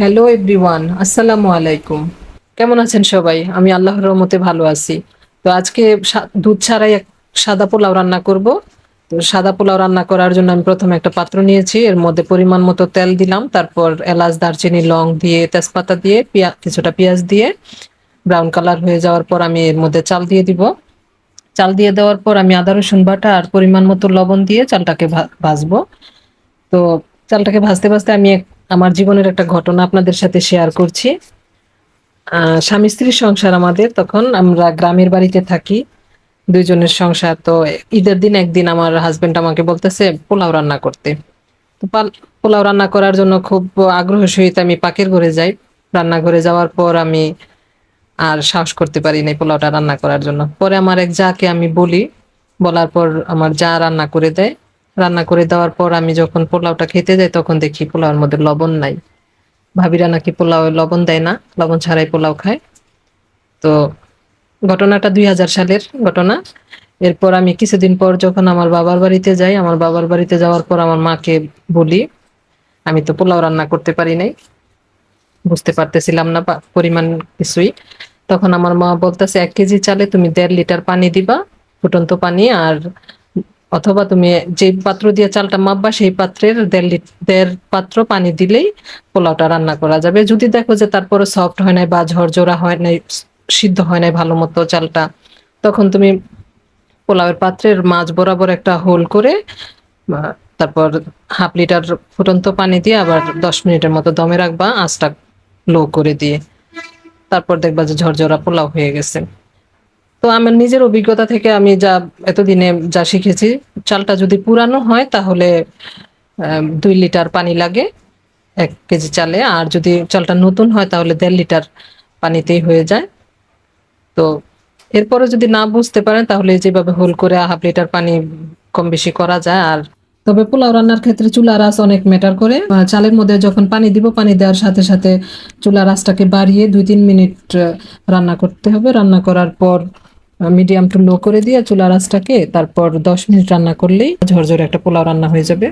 Hello everyone আসসালামু আলাইকুম কেমন আছেন সবাই? আমি আল্লাহর রহমতে ভালো আছি। তো আজকে দুধ ছাড়াই এক সাদা পোলাও রান্না করব। তো সাদা পোলাও রান্না করার জন্য আমি প্রথমে একটা পাত্র নিয়েছি। এর মধ্যে পরিমাণ মতো তেল দিলাম। তারপর এলাচ, দারচিনি, লং দিয়ে তেজপাতা দিয়ে পেঁয়াজ কিছুটা পেঁয়াজ দিয়ে ব্রাউন কালার হয়ে যাওয়ার পর আমি এর মধ্যে চাল দিয়ে দিব। চাল দিয়ে দেওয়ার পর আমি আদা, রসুন বাটা আর পরিমাণ মতো লবণ দিয়ে চালটাকে ভাজবো। তো চালটাকে ভাজতে ভাজতে আমি আমার জীবনের একটা ঘটনা আপনাদের সাথে শেয়ার করছি। স্বামী স্ত্রীর সংসার আমাদের, তখন আমরা গ্রামের বাড়িতে থাকি। দুইজনের সংসার তো ঈদের দিন একদিন আমার হাজবেন্ড আমাকে বলতেছে, পোলাও রান্না করতে। তো পাল- পোলাও রান্না করার জন্য খুব আগ্রহ সহিত আমি পাকের ঘরে যাই। রান্নাঘরে যাওয়ার পর আমি আর সাহস করতে পারি নাই পোলাওটা রান্না করার জন্য। পরে আমার এক যাকে আমি বলি, বলার পর আমার যা রান্না করে দেয় রান্না করে দেওয়ার পর আমি যখন পোলাওটা খেতে যাই, তখন দেখি পোলাওর মধ্যে লবণ নাই। ভাবিরা নাকি পোলাও লবণ দেয় না, লবণ ছাড়াই পোলাও খায়। তো ঘটনাটা দুই হাজার সালের ঘটনা। এরপর আমি কিছুদিন পর যখন আমার বাবার বাড়িতে যাই, আমার বাবার বাড়িতে যাওয়ার পর আমার মাকে বলি, আমি তো পোলাও রান্না করতে পারি নাই। বুঝতে পারতেছিলাম না পরিমাণ কিছুই। তখন আমার মা বলতেছে, এক কেজি চালে তুমি দেড় লিটার পানি দিবা, ফুটন্ত পানি আর অথবা তুমি যে পাত্র দিয়ে চালটা মাপবা, সেই পাত্রের দেড় লিটার দেড় পাত্র পানি দিলেই পোলাওটা রান্না করা যাবে। যদি দেখো যে তারপরে সফট হয় নাই বা ঝরঝরা হয় নাই, সিদ্ধ হয় নাই ভালো মতো চালটা, তখন তুমি পোলাওয়ের পাত্রের মাঝ বরাবর একটা হোল করে তারপর হাফ লিটার ফুটন্ত পানি দিয়ে আবার দশ মিনিটের মতো দমে রাখবা, আঁচটা লো করে দিয়ে। তারপর দেখবা যে ঝরঝরা পোলাও হয়ে গেছে। তো আমার নিজের অভিজ্ঞতা থেকে আমি যা এতদিনে যা শিখেছি, চালটা যদি পুরানো হয় তাহলে দুই লিটার পানি লাগে, এক কেজি চালে। আর যদি চালটা নতুন হয় তাহলে দেড় লিটার পানিতেই হয়ে যায়। তো এরপরে যদি না বুঝতে পারেন তাহলে যেভাবে হোল করে হাফ লিটার পানি কম বেশি করা যায়। আর তবে পোলাও রান্নার ক্ষেত্রে চুলার আঁচ অনেক ম্যাটার করে। চালের মধ্যে যখন পানি দিব, পানি দেওয়ার সাথে সাথে চুলার আঁচটাকে বাড়িয়ে দুই তিন মিনিট রান্না করতে হবে। রান্না করার পর মিডিয়াম টু লো করে দিয়ে চুলার আঁচটাকে তারপর দশ মিনিট রান্না করলেই ঝরঝরে একটা পোলাও রান্না হয়ে যাবে।